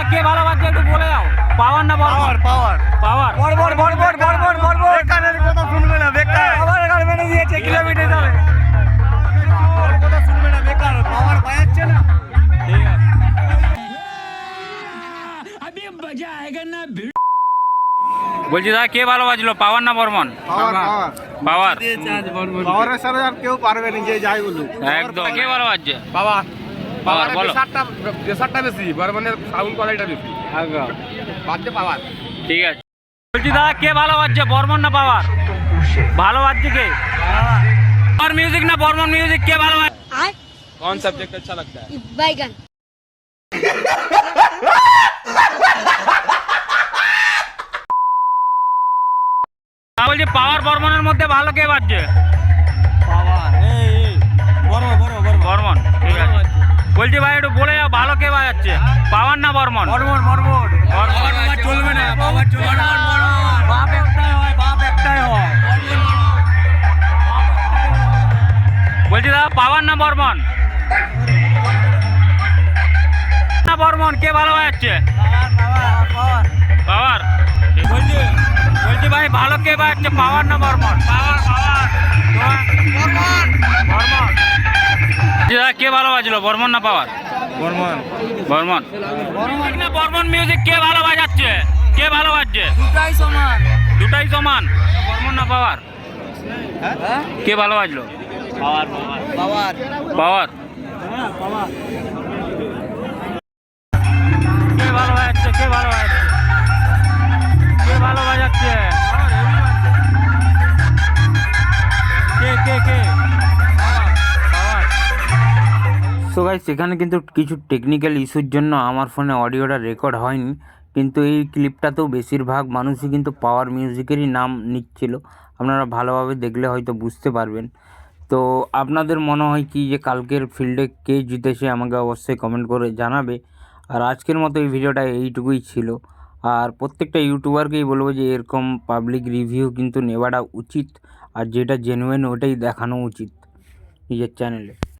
দাদা কে ভালো বাজছে একটু বলে দাও। পাওয়ার না বর্মন পাওয়ার পাওয়ার। বর্বর বর্বর বর্বর বর্বর বেকারের কথা শুনবে না বেকার। আবার এখানে মেনে দিয়েছে কিলোমিটার ধরে। পাওয়ার কথা শুনবে না বেকার। পাওয়ার বাজাচ্ছে না। ঠিক আছে। বলছি দাদা কে ভালো বাজলো পাওয়ার না বর্মন? পাওয়ার পাওয়ার। পাওয়ার। পাওয়ারের সাথে আর কেউ পারবে না যে যাই বলুক। একদম। কে ভালো বাজছে বাবা পাওয়ার। পাওয়ার বলো প্রেসারটা প্রেসারটা বেশি বর্মনের সাউন্ড কোয়ালিটিটা বেশি একদম বাজছে পাওয়ার ঠিক আছে বলছি দাদা কে ভালো বাজছে বর্মন না পাওয়ার ভালো বাজছে কে পাওয়ার মিউজিক না বর্মন মিউজিক কে ভালো বাজছে आय कौन सब्जेक्ट अच्छा लगता है बैगन না বলছি পাওয়ার বর্মনের মধ্যে ভালো কে বাজছে পাওয়ার এই বলছি ভাই একটু বলে যাও ভালো কে বাজাচ্ছে? পাওয়ার না বর্মন? চলবে না পাওয়ার চলবে না। বাপ একটাই হয় বাপ একটাই হয়। বলছি দাদা পাওয়ার না বর্মন? না বর্মন কে ভালো বাজাচ্ছে? পাওয়ার। বলছি বলছি ভাই ভালো কে বাজাচ্ছে? পাওয়ার না বর্মন? পাওয়ার ভালো বাজলো বর্মন না পাওয়ার? বর্মন। বর্মন। বর্মন। মিউজিক কে ভালো বাজাচ্ছে কে ভালো বাজছে দুটাই সমান। দুটাই সমান। বর্মন না পাওয়ার? হ্যাঁ? কে ভালো বাজলো পাওয়ার। পাওয়ার। হ্যাঁ পাওয়ার। সো গাইস সেখানে কিন্তু কিছু টেকনিক্যাল ইস্যুর জন্য আমার ফোনে অডিওটা রেকর্ড হয়নি। কিন্তু এই ক্লিপটাতেও বেশিরভাগ মানুষই কিন্তু পাওয়ার মিউজিকেরই নাম নিচ্ছিল। আপনারা ভালোভাবে দেখলে হয়তো বুঝতে পারবেন। তো আপনাদের মনে হয় কি যে কালকের ফিল্ডে কে জিতেছে আমাকে অবশ্যই কমেন্ট করে জানাবে। আর আজকের মতো এই ভিডিওটা এইটুকুই ছিল। আর প্রত্যেকটা ইউটিউবারকেই বলব যে এরকম পাবলিক রিভিউ কিন্তু নেওয়াটা উচিত। আর যেটা জেনুইন ওটাই দেখানো উচিত। নিজের চ্যানেলে